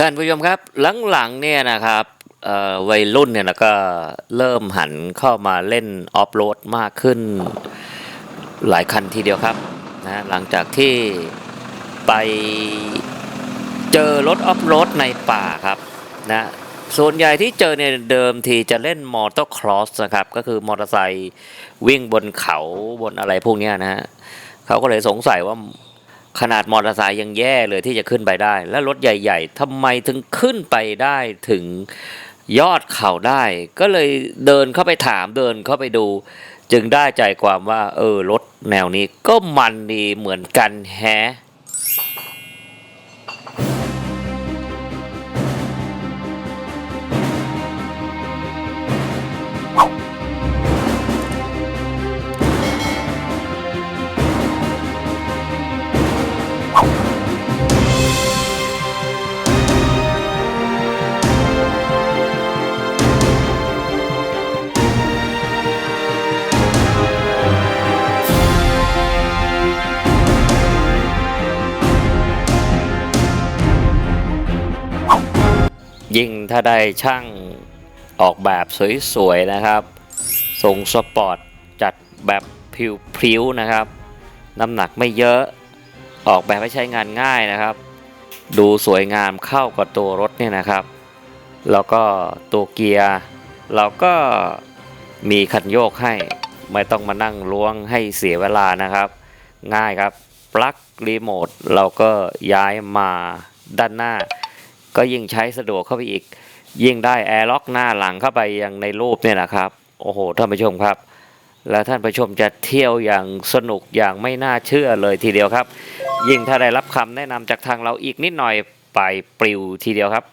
ท่านผู้ชมครับหลังๆเนี่ยนะครับวัยรุ่นเนี่ยนะก็เริ่มหันเข้ามาเล่นออฟโรดมากขึ้นหลายคันทีเดียวครับนะหลังจากที่ไปเจอรถออฟโรดในป่าครับนะส่วนใหญ่ที่เจอเนี่ยเดิมทีจะเล่นมอเตอร์ครอสนะครับ ก็คือมอเตอร์ไซค์วิ่งบนเขาบนอะไรพวกนี้นะฮะเขาก็เลยสงสัยว่า ขนาดมอเตอร์ไซค์ยังแย่เลยที่จะขึ้นไปได้ แล้วรถใหญ่ ๆทำไมถึงขึ้นไปได้ถึงยอดเขาได้ ก็เลยเดินเข้าไปถามเดินเข้าไปดู จึงได้ใจความว่า เออรถแนวนี้ก็มันดีเหมือนกันแฮะ ถ้าได้ช่างออกแบบสวยๆนะครับทรงสปอร์ตจัดแบบพริ้วๆนะครับ น้ำหนักไม่เยอะออกแบบให้ใช้งานง่ายนะครับ ดูสวยงามเข้ากับตัวรถเนี่ยนะครับ แล้วก็ตัวเกียร์เราก็มีคันโยกให้ไม่ต้องมานั่งล้วงให้เสียเวลานะครับ ง่ายครับปลั๊กรีโมทเราก็ย้ายมาด้านหน้า ก็ยิ่งใช้สะดวกเข้าไปอีก ยิ่งได้แอร์ล็อกหน้าหลังเข้าไปอย่างในรูปเนี่ยนะครับ โอ้โหท่านผู้ชมครับ และท่านผู้ชมจะเที่ยวอย่างสนุกอย่างไม่น่าเชื่อเลยทีเดียวครับ ยิ่งถ้าได้รับคำแนะนำจากทางเราอีกนิดหน่อยไปปลิวทีเดียวครับ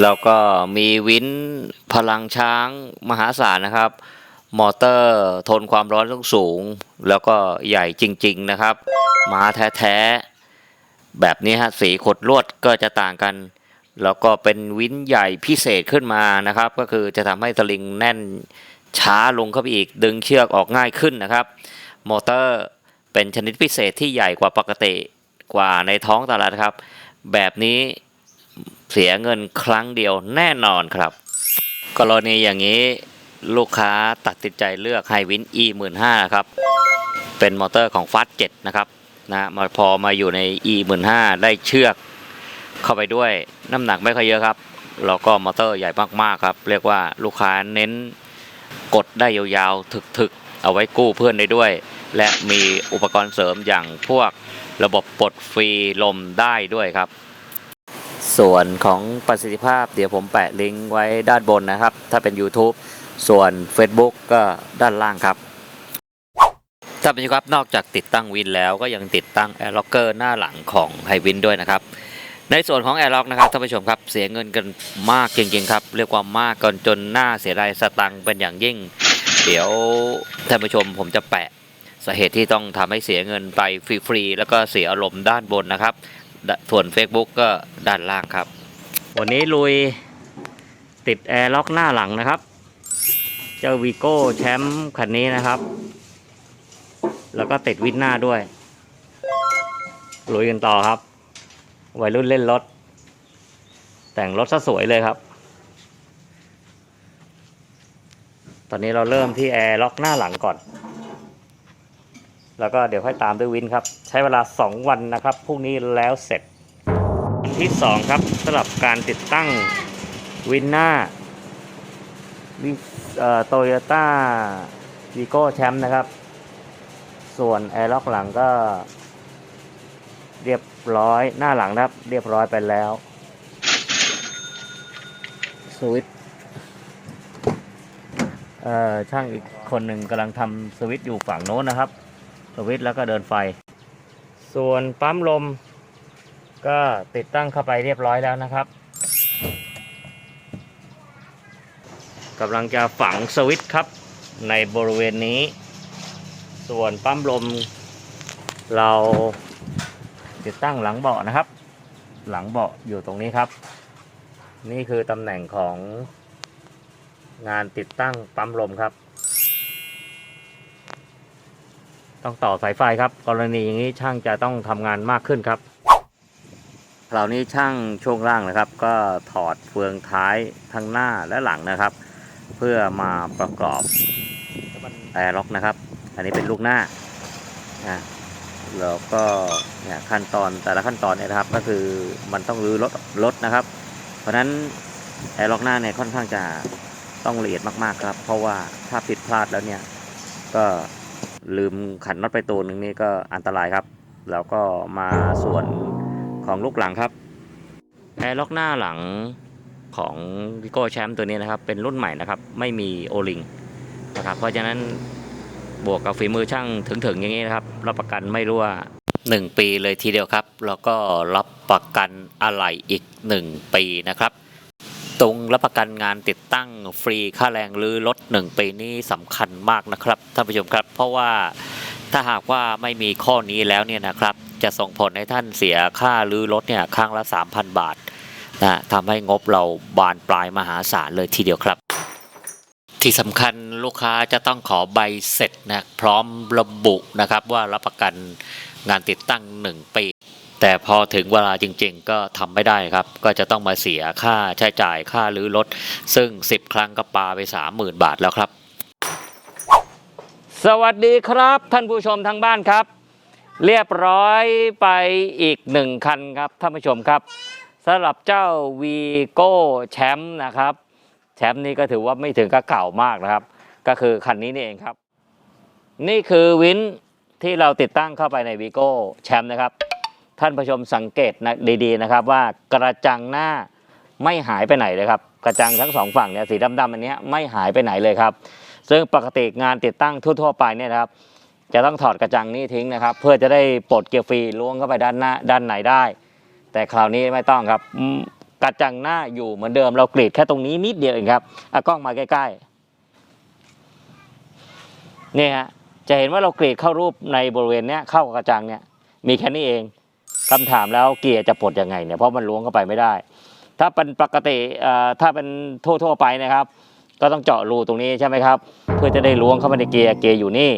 แล้วก็มีวินพลังช้างมหาศาลนะครับ มอเตอร์ทนความร้อนสูง แล้วก็ใหญ่จริง ๆนะครับมาแท้ๆแบบนี้ฮะสีขดลวดก็จะต่างกัน แล้วก็เป็นวินใหญ่พิเศษขึ้นมานะครับ ก็คือจะทำให้สลิงแน่นช้าลงเข้าไปอีก ดึงเชือกออกง่ายขึ้นนะครับ มอเตอร์เป็นชนิดพิเศษที่ใหญ่กว่าปกติกว่าในท้องตลาดครับ แบบนี้ เสียเงินครั้งเดียวแน่นอนครับ กรณีอย่างนี้ลูกค้าตัดสินใจเลือกไฮวิน e 1 5 0 0ครับ เป็นมอเตอร์ของฟัส7นะครับนะมาพอมาอยู่ใน e 1 5 0ได้เชือกเข้าไปด้วยน้ำหนักไม่ค่อยเยอะครับแล้วก็มอเตอร์ใหญ่มากๆครับ เรียกว่าลูกค้าเน้นกดได้ยาวๆถึกๆ เอาไว้กู้เพื่อนได้ด้วย และมีอุปกรณ์เสริมอย่างพวกระบบปลดฟรีลมได้ด้วยครับ ส่วนของประสิทธิภาพ เดี๋ยวผมแปะลิงก์ไว้ด้านบนนะครับ ถ้าเป็น YouTube ส่วน Facebook ก็ด้านล่างครับท่านผู้ชมครับนอกจากติดตั้งวินแล้วก็ยังติดตั้งแอร์ล็อกเกอร์หน้าหลังของไฮวินด้วยนะครับในส่วนของแอร์ล็อกนะครับท่านผู้ชมครับเสียเงินกันมากจริงๆครับ เรียกว่ามากกันจนหน้าเสียดายสตังค์เป็นอย่างยิ่ง เดี๋ยวท่านผู้ชมผมจะแปะสาเหตุที่ต้องทำให้เสียเงินไปฟรีๆแล้วก็เสียอารมณ์ด้านบนนะครับ ส่วน Facebook ก็ด้านล่างครับ วันนี้ลุยติดแอร์ล็อกหน้าหลังนะครับ เจ้าวีโก้แชมป์คันนี้นะครับ แล้วก็ติดวินหน้าด้วย ลุยกันต่อครับ วัยรุ่นเล่นรถ แต่งรถซะสวยเลยครับ ตอนนี้เราเริ่มที่แอร์ล็อกหน้าหลังก่อน แล้วก็เดี๋ยวค่อยตามด้วยวินครับ ใช้เวลา 2 วันนะครับพรุ่งนี้แล้วเสร็จที่ 2 ครับสำหรับการติดตั้งวินหน้าวิโตโยต้าวีโก้แชมป์นะครับ ส่วนแอร์ล็อกหลังก็ เรียบร้อยหน้าหลังนะครับ เรียบร้อยไปแล้วสวิตช์เอ่อช่างอีกคนหนึ่งกำลังทำสวิตอยู่ฝั่งโน้นนะครับ สวิตช์แล้วก็เดินไฟ ส่วนปั๊มลม ก็ติดตั้งเข้าไปเรียบร้อยแล้วนะครับกำลังจะฝังสวิตช์ครับ ในบริเวณนี้ ส่วนปั๊มลม เราติดตั้งหลังเบาะนะครับ หลังเบาะอยู่ตรงนี้ครับ นี่คือตำแหน่งของงานติดตั้งปั๊มลมครับ ต้องต่อสายไฟครับ กรณีอย่างนี้ช่างจะต้องทำงานมากขึ้นครับคราวนี้ช่างช่วงล่างนะครับ ก็ถอดเฟืองท้ายทั้งหน้าและหลังนะครับ เพื่อมาประกอบแอร์ล็อกนะครับ อันนี้เป็นลูกหน้านะแล้วก็เนี่ยขั้นตอนแต่ละขั้นตอนเนี่ยนะครับ ก็คือมันต้องรื้อรถรถนะครับ เพราะฉะนั้นแอร์ล็อกหน้าเนี่ยค่อนข้างจะต้องละเอียดมากๆครับ เพราะว่าถ้าผิดพลาดแล้วเนี่ยก็ ลืมขันน็อตไปตัวหนึ่งนี่ก็อันตรายครับ แล้วก็มาส่วนของลูกหลังครับแอร์ล็อกหน้าหลังของวิโก้แชมป์ตัวนี้นะครับ เป็นรุ่นใหม่นะครับ ไม่มีโอลิงนะครับ เพราะฉะนั้นบวกกับฝีมือช่างถึงๆอย่างนี้นะครับ รับประกันไม่รั่ว1 ปีเลยทีเดียวครับ แล้วก็รับประกันอะไหล่อีก 1 ปีนะครับ ตรงรับประกันงานติดตั้งฟรีค่าแรงหรือลด1ปีนี้สำคัญมากนะครับท่านผู้ชมครับ เพราะว่าถ้าหากว่าไม่มีข้อนี้แล้วเนี่ยนะครับ จะส่งผลให้ท่านเสียค่าหรือลดเนี่ยครั้งละ 3,000 บาทนะทำให้งบเราบานปลายมหาศาลเลยทีเดียวครับ ที่สำคัญลูกค้าจะต้องขอใบเสร็จนะพร้อมระบุนะครับว่ารับประกันงานติดตั้ง 1 ปี แต่พอถึงเวลาจริงๆ ก็ทำไม่ได้ครับ ก็จะต้องมาเสียค่าใช้จ่ายค่ารื้อรถ ซึ่ง 10 ครั้งก็ปาไป30,000 บาทแล้วครับ สวัสดีครับ ท่านผู้ชมทางบ้านครับ เรียบร้อยไปอีกหนึ่งคันครับท่านผู้ชมครับสำหรับเจ้าวีโก้แชมป์นะครับ แชมป์นี้ก็ถือว่าไม่ถึงกับเก่ามากนะครับ ก็คือคันนี้นี่เองครับ นี่คือวินที่เราติดตั้งเข้าไปในวีโก้แชมป์นะครับ ท่านผู้ชมสังเกตนะดีๆนะครับ ว่ากระจังหน้าไม่หายไปไหนเลยครับกระจังทั้งสองฝั่งเนี่ยสีดำๆอันนี้ไม่หายไปไหนเลยครับ ซึ่งปกติงานติดตั้งทั่วๆไปเนี่ยนะครับ จะต้องถอดกระจังนี้ทิ้งนะครับ เพื่อจะได้ปลดเกียร์ฟรีล้วงเข้าไปด้านหน้าด้านในได้ แต่คราวนี้ไม่ต้องครับกระจังหน้าอยู่เหมือนเดิมเรากรีดแค่ตรงนี้นิดเดียวเองครับเอากล้องมาใกล้ๆนี่ฮะจะเห็นว่าเรากรีดเข้ารูปในบริเวณเนี้ยเข้ากระจังเนี่ยมีแค่นี้เอง คำถามแล้วเกียร์จะปลดยังไงเนี่ยเพราะมันล้วงเข้าไปไม่ได้ ถ้าเป็นปกติถ้าเป็นทั่วๆไปนะครับ ก็ต้องเจาะรูตรงนี้ใช่ไหมครับ เพื่อจะได้ล้วงเข้าไปในเกียร์เกียร์อยู่นี่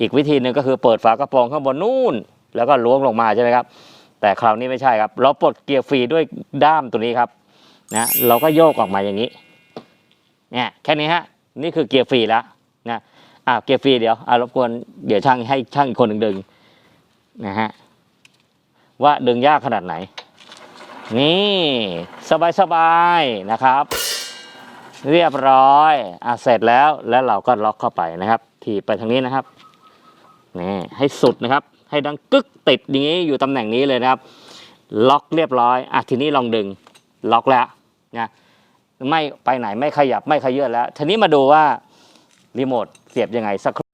อีกวิธีหนึ่งก็คือเปิดฝากระโปรงข้างบนนู่น แล้วก็ล้วงลงมาใช่ไหมครับ แต่คราวนี้ไม่ใช่ครับ เราปลดเกียร์ฟรีด้วยด้ามตัวนี้ครับนะเราก็โยกออกมาอย่างนี้เนี่ยแค่นี้ฮะนี่คือเกียร์ฟรีแล้วนะอ่าเกียร์ฟรีเดี๋ยวอ่ารบกวนเดี๋ยวช่างให้ช่างอีกคนหนึ่งดึงนะฮะ ว่าดึงยากขนาดไหน นี่สบายๆนะครับ เรียบร้อยอะเสร็จแล้วแล้วเราก็ล็อกเข้าไปนะครับ ถีบไปทางนี้นะครับนี่ให้สุดนะครับ ให้ดังกึกติดอย่างนี้อยู่ตำแหน่งนี้เลยนะครับ ล็อกเรียบร้อยอะทีนี้ลองดึงล็อกแล้วนะไม่ไปไหนไม่ขยับไม่ขยื่นแล้ว ทีนี้มาดูว่ารีโมทเสียบยังไงสักครู่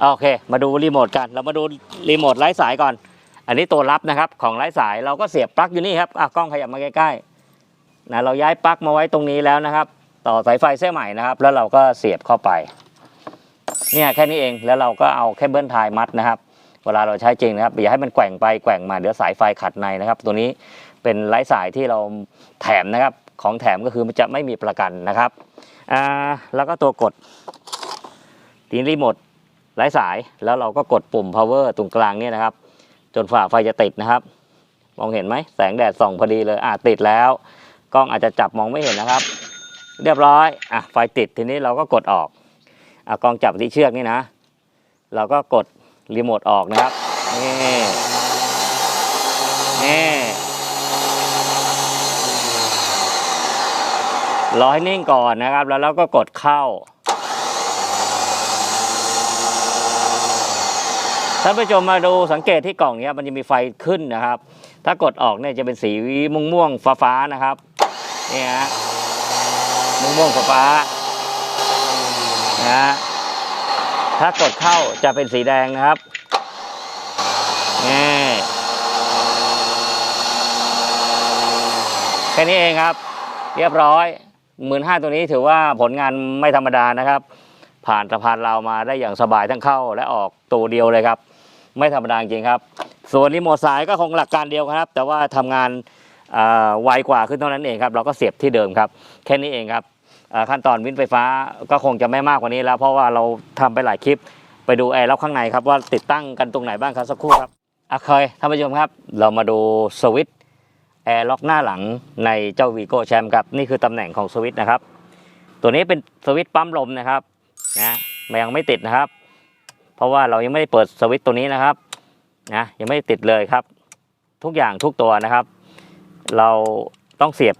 โอเค มาดูรีโมทกัน เรามาดูรีโมทไร้สายก่อน อันนี้ตัวรับนะครับของไร้สายเราก็เสียบปลั๊กอยู่นี่ครับอะกล้องขยับมาใกล้ๆนะเราย้ายปลั๊กมาไว้ตรงนี้แล้วนะครับ ต่อสายไฟเส้นใหม่นะครับ แล้วเราก็เสียบเข้าไปเนี่ยแค่นี้เองแล้วเราก็เอาเคเบิลไทยมัดนะครับ เวลาเราใช้จริงนะครับอย่าให้มันแกว่งไปแกว่งมาเดี๋ยวสายไฟขัดในนะครับ ตัวนี้เป็นไร้สายที่เราแถมนะครับ ของแถมก็คือมันจะไม่มีประกันนะครับอ่าแล้วก็ตัวกดทีนี้รีโมทไร้สายแล้วเราก็กดปุ่ม power ตรงกลางเนี่ยนะครับ จนฝ่าไฟจะติดนะครับ มองเห็นไหมแสงแดดส่องพอดีเลยอะติดแล้วกล้องอาจจะจับมองไม่เห็นนะครับ เรียบร้อยอะไฟติดทีนี้เราก็กดออกอะกล้องจับที่เชือกนี่นะ เราก็กดรีโมทออกนะครับนี่นี่รอให้นิ่งก่อนนะครับ แล้วเราก็กดเข้า ท่านผู้ชมมาดูสังเกตที่กล่องนี้ยมันจะมีไฟขึ้นนะครับ ถ้ากดออกเนี่ยจะเป็นสีม่วงๆฟ้าๆนะครับนี่ฮะม่วงม่วงๆฟ้าๆนะฮะถ้ากดเข้าจะเป็นสีแดงนะครับนี่แค่นี้เองครับ เรียบร้อยหมื่นห้าตัวนี้ถือว่าผลงานไม่ธรรมดานะครับ ผ่านสะพานเรามาได้อย่างสบายทั้งเข้าและออกตัวเดียวเลยครับ ไม่ธรรมดาจริงครับ ส่วนรีโมทสายก็คงหลักการเดียวครับ แต่ว่าทำงานไวกว่าขึ้นเท่านั้นเองครับ เราก็เสียบที่เดิมครับ แค่นี้เองครับขั้นตอนวินไฟฟ้าก็คงจะไม่มากกว่านี้แล้ว เพราะว่าเราทำไปหลายคลิปไปดูแอร์ล็อกข้างในครับว่าติดตั้งกันตรงไหนบ้างครับสักครู่ครับอะเคยท่านผู้ชมครับ เรามาดูสวิตช์แอร์ล็อกหน้าหลังในเจ้าวีโก้แชมป์ครับนี่คือตำแหน่งของสวิตช์นะครับ ตัวนี้เป็นสวิตช์ปั๊มลมนะครับนะมันยังไม่ติดนะครับ เพราะว่าเรายังไม่ได้เปิดสวิตช์ตัวนี้นะครับนะยังไม่ติดเลยครับ ทุกอย่างทุกตัวนะครับ เราต้องเสียบ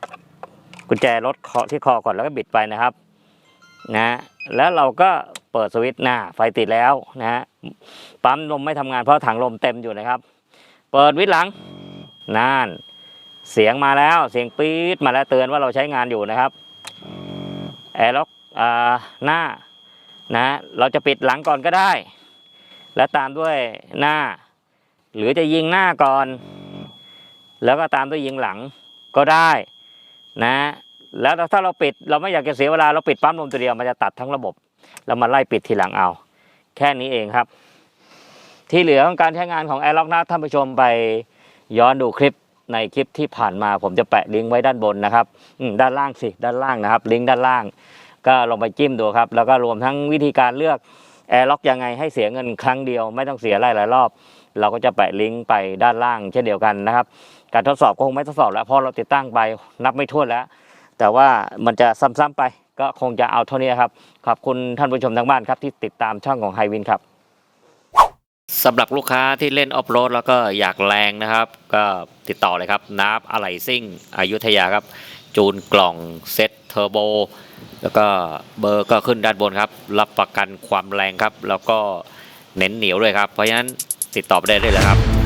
กุญแจรถที่คอก่อนแล้วก็บิดไปนะครับนะแล้วเราก็เปิดสวิตช์หน้าไฟติดแล้วนะฮะปั๊มลมไม่ทำงานเพราะถังลมเต็มอยู่นะครับ เปิดวิทย์หลังนั่นเสียงมาแล้วเสียงปี๊ดมาแล้วเตือนว่าเราใช้งานอยู่นะครับแอร์ล็อกอ่าหน้านะเราจะปิดหลังก่อนก็ได้ แล้วตามด้วยหน้า หรือจะยิงหน้าก่อน แล้วก็ตามด้วยยิงหลังก็ได้นะแล้วถ้าเราปิดเราไม่อยากจะเสียเวลาเราปิดปั๊มลมตัวเดียวมันจะตัดทั้งระบบแล้วมาไล่ปิดทีหลังเอา แค่นี้เองครับ ที่เหลือของการใช้งานของแอร์ล็อกนะท่านผู้ชมไปย้อนดูคลิปในคลิปที่ผ่านมาผมจะแปะลิงก์ไว้ด้านบนนะครับด้านล่างสิด้านล่างนะครับ ลิงก์ด้านล่าง ก็ลองไปจิ้มดูครับ แล้วก็รวมทั้งวิธีการเลือก แอร์ล็อกยังไงให้เสียเงินครั้งเดียว ไม่ต้องเสียหลายๆรอบ เราก็จะแปะลิงก์ไปด้านล่างเช่นเดียวกันนะครับ การทดสอบก็คงไม่ทดสอบแล้วเพราะเราติดตั้งไปนับไม่ถ้วนแล้ว แต่ว่ามันจะซ้ำๆไปก็คงจะเอาเท่านี้ครับขอบคุณท่านผู้ชมทางบ้านครับที่ติดตามช่องของไฮวินครับสำหรับลูกค้าที่เล่นออฟโรดแล้วก็อยากแรงนะครับ ก็ติดต่อเลยครับนับอะไหล่ซิ่งอายุธยาครับ จูนกล่องเซ็ตเทอร์โบแล้วก็เบอร์ก็ขึ้นด้านบนครับ รับประกันความแรงครับ แล้วก็เน้นเหนียวด้วยครับ เพราะฉะนั้นติดต่อไได้เลยครับ